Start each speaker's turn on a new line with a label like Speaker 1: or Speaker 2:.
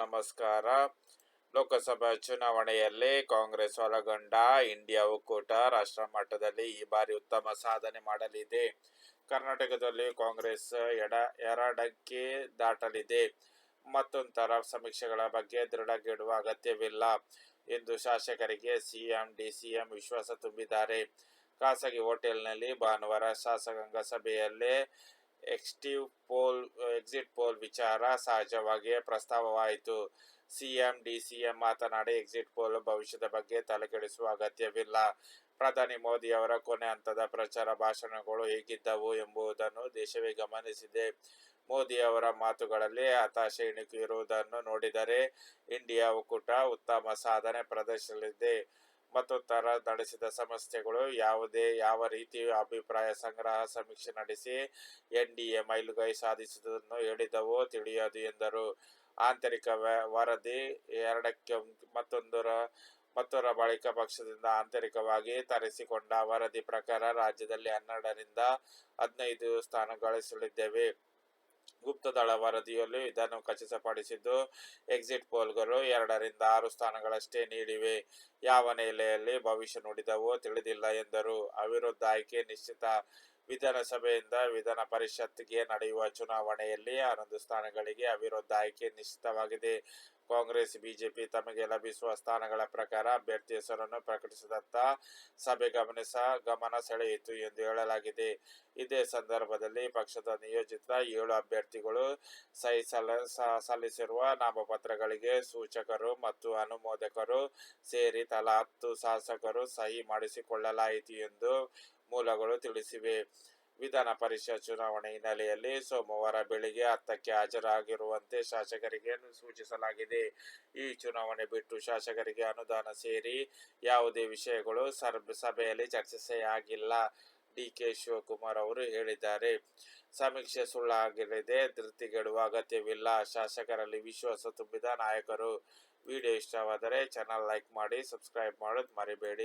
Speaker 1: ನಮಸ್ಕಾರ. ಲೋಕಸಭಾ ಚುನಾವಣೆಯಲ್ಲಿ ಕಾಂಗ್ರೆಸ್ ಒಳಗೊಂಡ ಇಂಡಿಯಾ ಒಕ್ಕೂಟ ರಾಷ್ಟ್ರ ಮಟ್ಟದಲ್ಲಿ ಈ ಬಾರಿ ಉತ್ತಮ ಸಾಧನೆ ಮಾಡಲಿದೆ. ಕರ್ನಾಟಕದಲ್ಲಿ ಕಾಂಗ್ರೆಸ್ ಎಡ ಎರಡಕ್ಕೆ ದಾಟಲಿದೆ. ಮತ್ತೊಂದರ ಸಮೀಕ್ಷೆಗಳ ಬಗ್ಗೆ ದೃಢಗಿಡುವ ಅಗತ್ಯವಿಲ್ಲ. ಎಂದು ಶಾಸಕರಿಗೆ ಸಿಎಂ, ಡಿಸಿಎಂ ವಿಶ್ವಾಸ ತುಂಬಿದ್ದಾರೆ. ಖಾಸಗಿ ಹೋಟೆಲ್ನಲ್ಲಿ ಭಾನುವಾರ ಶಾಸಕಾಂಗ ಸಭೆಯಲ್ಲೇ ಎಕ್ಸ್ಟಿವ್ ಪೋಲ್, ಎಕ್ಸಿಟ್ ಪೋಲ್ ವಿಚಾರ ಸಹಜವಾಗಿಯೇ ಪ್ರಸ್ತಾವವಾಯಿತು. ಸಿಎಂ, ಡಿಸಿಎಂ ಮಾತನಾಡಿ, ಎಕ್ಸಿಟ್ ಪೋಲ್ ಭವಿಷ್ಯದ ಬಗ್ಗೆ ತಲೆಕೆಡಿಸುವ ಅಗತ್ಯವಿಲ್ಲ. ಪ್ರಧಾನಿ ಮೋದಿ ಅವರ ಕೊನೆ ಹಂತದ ಪ್ರಚಾರ ಭಾಷಣಗಳು ಹೇಗಿದ್ದವು ಎಂಬುದನ್ನು ದೇಶವೇ ಗಮನಿಸಿದೆ. ಮೋದಿ ಅವರ ಮಾತುಗಳಲ್ಲಿ ಹತಾಶೆ ಇಣುಕಿರುವುದನ್ನು ನೋಡಿದರೆ ಇಂಡಿಯಾ ಒಕ್ಕೂಟ ಉತ್ತಮ ಸಾಧನೆ ಪ್ರದರ್ಶಿಸಲಿದೆ ಮತ್ತು ತರ ನಡೆಸಿದ ಸಂಸ್ಥೆಗಳು ಯಾವುದೇ, ಯಾವ ರೀತಿ ಅಭಿಪ್ರಾಯ ಸಂಗ್ರಹ ಸಮೀಕ್ಷೆ ನಡೆಸಿ ಎನ್ಡಿಎ ಮೈಲುಗೈ ಸಾಧಿಸುವುದನ್ನು ಹೇಳಿದವು ತಿಳಿಯದು ಎಂದರು. ಆಂತರಿಕ ವರದಿ ಎರಡಕ್ಕೆ ಮತ್ತೊಂದರ, ಮತ್ತೊರ ಬಳಿಕ ಪಕ್ಷದಿಂದ ಆಂತರಿಕವಾಗಿ ತರಿಸಿಕೊಂಡ ವರದಿ ಪ್ರಕಾರ ರಾಜ್ಯದಲ್ಲಿ ಹನ್ನೆರಡರಿಂದ ಹದಿನೈದು ಸ್ಥಾನ ಗಳಿಸಲಿದ್ದೇವೆ. ಗುಪ್ತದಳ ವರದಿಯಲ್ಲಿ ಇದನ್ನು ಖಚಿತಪಡಿಸಿದ್ದು, ಎಕ್ಸಿಟ್ ಪೋಲ್ಗಳು ಎರಡರಿಂದ ಆರು ಸ್ಥಾನಗಳಷ್ಟೇ ನೀಡಿವೆ. ಯಾವ ನೆಲೆಯಲ್ಲಿ ಭವಿಷ್ಯ ನುಡಿದವೋ ತಿಳಿದಿಲ್ಲ ಎಂದರು. ಅವಿರುದ್ಧ ಆಯ್ಕೆ ನಿಶ್ಚಿತ. ವಿಧಾನಸಭೆಯಿಂದ ವಿಧಾನ ಪರಿಷತ್ಗೆ ನಡೆಯುವ ಚುನಾವಣೆಯಲ್ಲಿ ಹನ್ನೊಂದು ಸ್ಥಾನಗಳಿಗೆ ಅವಿರೋಧ ಆಯ್ಕೆ ನಿಶ್ಚಿತವಾಗಿದೆ. ಕಾಂಗ್ರೆಸ್, ಬಿಜೆಪಿ ತಮಗೆ ಲಭಿಸುವ ಸ್ಥಾನಗಳ ಪ್ರಕಾರ ಅಭ್ಯರ್ಥಿ ಹೆಸರನ್ನು ಪ್ರಕಟಿಸಿದತ್ತ ಸಭೆ ಗಮನಿಸ ಗಮನ ಸೆಳೆಯಿತು ಎಂದು ಹೇಳಲಾಗಿದೆ. ಇದೇ ಸಂದರ್ಭದಲ್ಲಿ ಪಕ್ಷದ ನಿಯೋಜಿತ ಏಳು ಅಭ್ಯರ್ಥಿಗಳು ಸಹಿ ಸಲ್ಲಿಸಿರುವ ನಾಮಪತ್ರಗಳಿಗೆ ಸೂಚಕರು ಮತ್ತು ಅನುಮೋದಕರು ಸೇರಿ ತಲಾ ಹತ್ತು ಶಾಸಕರು ಸಹಿ ಮಾಡಿಸಿಕೊಳ್ಳಲಾಯಿತು ಎಂದು ಮೂಲಗಳು ತಿಳಿಸಿವೆ. ವಿಧಾನ ಪರಿಷತ್ ಚುನಾವಣೆ ಹಿನ್ನೆಲೆಯಲ್ಲಿ ಸೋಮವಾರ ಬೆಳಿಗ್ಗೆ ಹತ್ತಕ್ಕೆ ಹಾಜರಾಗಿರುವಂತೆ ಶಾಸಕರಿಗೆ ಸೂಚಿಸಲಾಗಿದೆ. ಈ ಚುನಾವಣೆ ಬಿಟ್ಟು ಶಾಸಕರಿಗೆ ಅನುದಾನ ಸೇರಿ ಯಾವುದೇ ವಿಷಯಗಳು ಸರ್ಬ್ ಸಭೆಯಲ್ಲಿ ಡಿ ಡಿಕೆ ಶಿವಕುಮಾರ್ ಅವರು ಹೇಳಿದ್ದಾರೆ. ಸಮೀಕ್ಷೆ ಸುಳ್ಳಾಗಿರದೆ ಧೃತಿಗೆಡುವ ಅಗತ್ಯವಿಲ್ಲ. ಶಾಸಕರಲ್ಲಿ ವಿಶ್ವಾಸ ತುಂಬಿದ ನಾಯಕರು. ವಿಡಿಯೋ ಇಷ್ಟವಾದರೆ ಚಾನಲ್ ಲೈಕ್ ಮಾಡಿ ಸಬ್ಸ್ಕ್ರೈಬ್ ಮಾಡೋದು ಮರಿಬೇಡಿ.